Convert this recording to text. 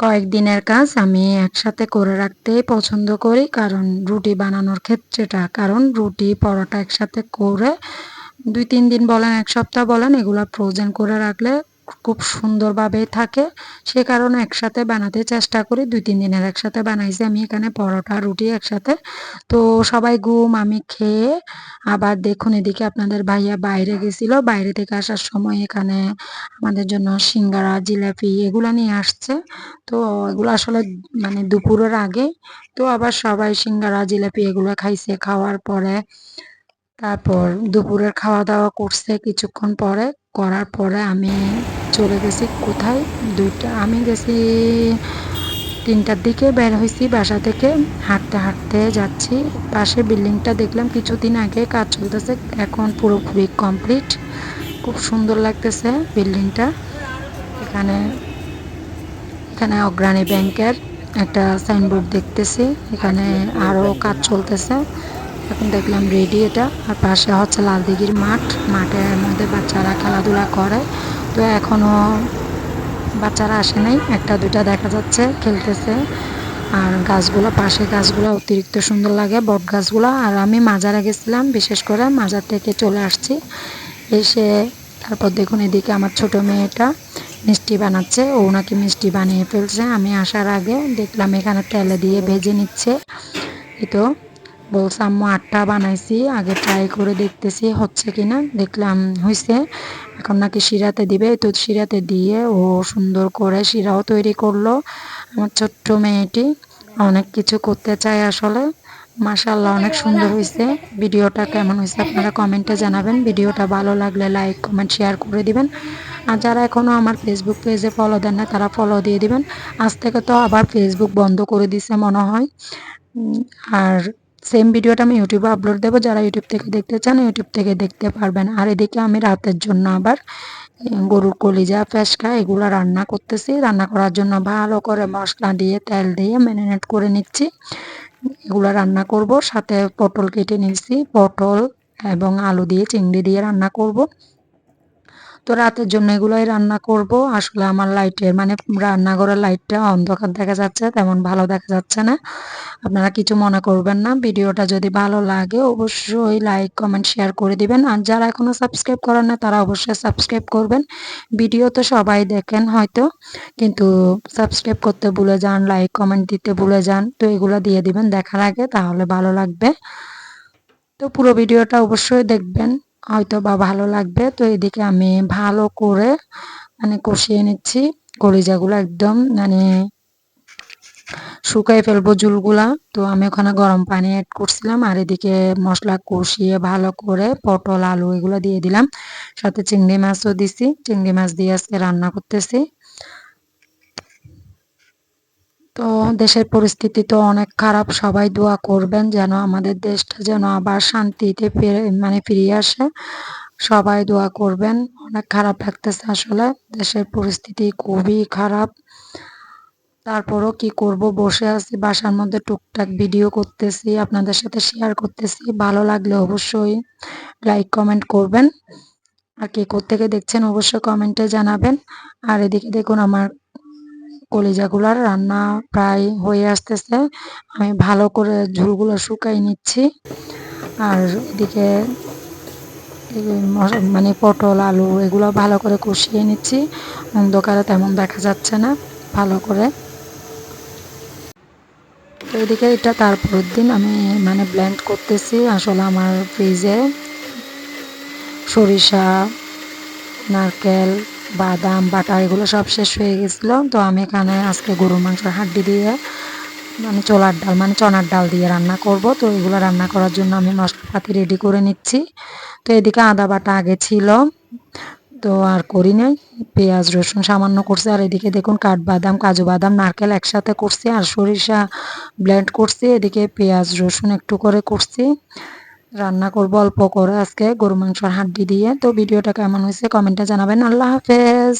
কয়েকদিনের কাজ আমি একসাথে করে রাখতেই পছন্দ করি, কারণ রুটি বানানোর ক্ষেত্রেটা, কারণ রুটি, পরোটা একসাথে করে দুই তিন দিন বলেন, এক সপ্তাহ বলেন, এগুলো ফ্রোজেন করে রাখলে খুব সুন্দরভাবে থাকে। সে কারণে একসাথে বানাতে চেষ্টা করি। দুই, তিন দিনের একসাথে বানাইছি। আমি এখানে পরোটা, রুটি একসাথে। তো সবাই ঘুম, আমি খেয়ে আবার দেখুন এদিকে আপনাদের ভাইয়া বাইরে গেছিল। বাইরে থেকে আসার সময় এখানে আমাদের জন্য সিঙ্গারা, জিলাপি এগুলো নিয়ে আসছে। তো এগুলো আসলে মানে দুপুরের আগে। তো আবার সবাই সিঙ্গারা, জিলাপি এগুলো খাইছে। খাওয়ার পরে তারপর দুপুরের খাওয়া দাওয়া করছে কিছুক্ষণ পরে। করার পরে আমি চলে গেছি কোথায়? দুইটা আমি গেছি তিনটার দিকে বের হয়েছি বাসা থেকে। হাঁটতে হাঁটতে যাচ্ছি। পাশে বিল্ডিংটা দেখলাম কিছুদিন আগে কাজ চলতেছে। এখন পুরোপুরি কমপ্লিট। খুব সুন্দর লাগতেছে বিল্ডিংটা। এখানে এখানে অগ্রাণী ব্যাংকের একটা সাইনবোর্ড দেখতেছি। এখানে আরও কাজ চলতেছে। এখন দেখলাম রেডি এটা। আর পাশে হচ্ছে লালদিঘির মাঠ। মাঠের মধ্যে বাচ্চারা খেলাধুলা করে। তো এখনও বাচ্চারা আসে নাই। একটা দুটা দেখা যাচ্ছে, খেলতেছে। আর গাছগুলো, পাশে গাছগুলো অতিরিক্ত সুন্দর লাগে, বট গাছগুলো। আর আমি মাজারে গেছিলাম, বিশেষ করে মাজার থেকে চলে আসছি। এসে তারপর দেখুন এদিকে আমার ছোট মেয়েটা মিষ্টি বানাচ্ছে। ও নাকি মিষ্টি বানিয়ে ফেলছে। আমি আসার আগে দেখলাম এখানে তেলে দিয়ে ভেজে নিচ্ছে। তো বলছে আম্মু, আটটা বানাইছি, আগে ট্রাই করে দেখতেছি হচ্ছে কিনা। দেখলাম হয়েছে এখন নাকি শিরাতে দিবে। তো শিরাতে দিয়ে ও সুন্দর করে শিরাও তৈরি করল। আমার ছোট্ট মেয়েটি অনেক কিছু করতে চায় আসলে। মাশাল্লাহ অনেক সুন্দর হয়েছে ভিডিওটা কেমন হয়েছে আপনারা কমেন্টে জানাবেন। ভিডিওটা ভালো লাগলে লাইক কমেন্ট শেয়ার করে দিবেন। আর যারা এখনও আমার ফেসবুক পেজে ফলো দেন না, তারা ফলো দিয়ে দিবেন। আজ থেকে তো আবার ফেসবুক বন্ধ করে দিছে মনে হয়। আর সেম ভিডিওটা আমি ইউটিউবে আপলোড দেবো। যারা ইউটিউব থেকে দেখতে চান ইউটিউব থেকে দেখতে পারবেন। আর এদিকে আমি রাতের জন্য আবার গরুর কলিজা, ফেসকা এগুলো রান্না করতেছি। রান্না করার জন্য ভালো করে মশলা দিয়ে, তেল দিয়ে ম্যারিনেট করে নিচ্ছি। এগুলো রান্না করব। সাথে পটল কেটে নিচ্ছি পটল এবং আলু দিয়ে, চিংড়ি দিয়ে রান্না করব। তো রাতের জন্য এগুলোই রান্না করব। আসলে আমার লাইটের মানে রান্নাঘরের লাইটটা অন্ধকার দেখা যাচ্ছে, তেমন ভালো দেখা যাচ্ছে না। আপনারা কিছু মনে করবেন না। ভিডিওটা যদি ভালো লাগে, অবশ্যই লাইক, কমেন্ট, শেয়ার করে দিবেন। আর যারা এখনও সাবস্ক্রাইব করেন না, তারা অবশ্যই সাবস্ক্রাইব করবেন। ভিডিও তো সবাই দেখেন হয়তো, কিন্তু সাবস্ক্রাইব করতে ভুলে যান, লাইক, কমেন্ট দিতে ভুলে যান, তো এগুলো দিয়ে দিবেন দেখার আগে, তাহলে ভালো লাগবে। তো পুরো ভিডিওটা অবশ্যই দেখবেন। হয়তো বা ভালো লাগবে। তো এদিকে আমি ভালো করে মানে কষিয়ে নিচ্ছি। কলিজাগুলো একদম মানে শুকাই ফেলব জুলগুলা তো আমি ওখানে গরম পানি অ্যাড করছিলাম। আর এদিকে মশলা কষিয়ে ভালো করে পটল, আলু এগুলো দিয়ে দিলাম। সাথে চিংড়ি মাছও দিছি। চিংড়ি মাছ দিয়ে আজকে রান্না করতেছি। তো দেশের পরিস্থিতি তো অনেক খারাপ, সবাই দোয়া করবেন যেন আমাদের দেশটা যেন আবার শান্তিতে ফিরে মানে ফিরিয়ে আসে। সবাই দোয়া করবেন, অনেক খারাপ লাগতেছে আসলে, দেশের পরিস্থিতি খুবই খারাপ। তারপরও কি করব, বসে আছি, বাসার মধ্যে টুকটাক ভিডিও করতেছি, আপনাদের সাথে শেয়ার করতেছি, ভালো লাগলে অবশ্যই লাইক কমেন্ট করবেন। আর কে কোথেকে দেখছেন অবশ্যই কমেন্টে জানাবেন। আর এদিকে দেখুন আমার কলিজাগুলার রান্না প্রায় হয়ে আসতেছে। আমি ভালো করে ঝুলগুলো শুকাই নিচ্ছি। আর এদিকে মানে পটল, আলু এগুলো ভালো করে কষিয়ে নিচ্ছি। অন্ধকারে তেমন দেখা যাচ্ছে না, ভালো করে। তো এদিকে এটা তারপরের দিন আমি মানে ব্লেন্ড করতেছি আসলে আমার ফ্রিজে সরিষা, নারকেল বাদাম, বাটার এগুলো সব শেষ হয়ে গেছিল। তো আমি এখানে আজকে গরুর মাংসের হাড্ডি দিয়ে মানে চোলার ডাল মানে চনার ডাল দিয়ে রান্না করব। তো এগুলো রান্না করার জন্য আমি মশলাপাতি রেডি করে নিচ্ছি। তো এদিকে আদা বাটা আগে ছিল, তো আর করি নাই। পেঁয়াজ, রসুন সামান্য করছি। আর এদিকে দেখুন কাঠবাদাম, কাজু বাদাম, নারকেল একসাথে করছি। আর সরিষা ব্লেন্ড করছি। এদিকে পেঁয়াজ, রসুন একটু করে করছি। রান্না করব অল্প করে আজকে গরু মাংসর হাড্ডি দিয়ে। তো ভিডিওটা কেমন হয়েছে কমেন্টে জানাবেন। আল্লাহ হাফেজ।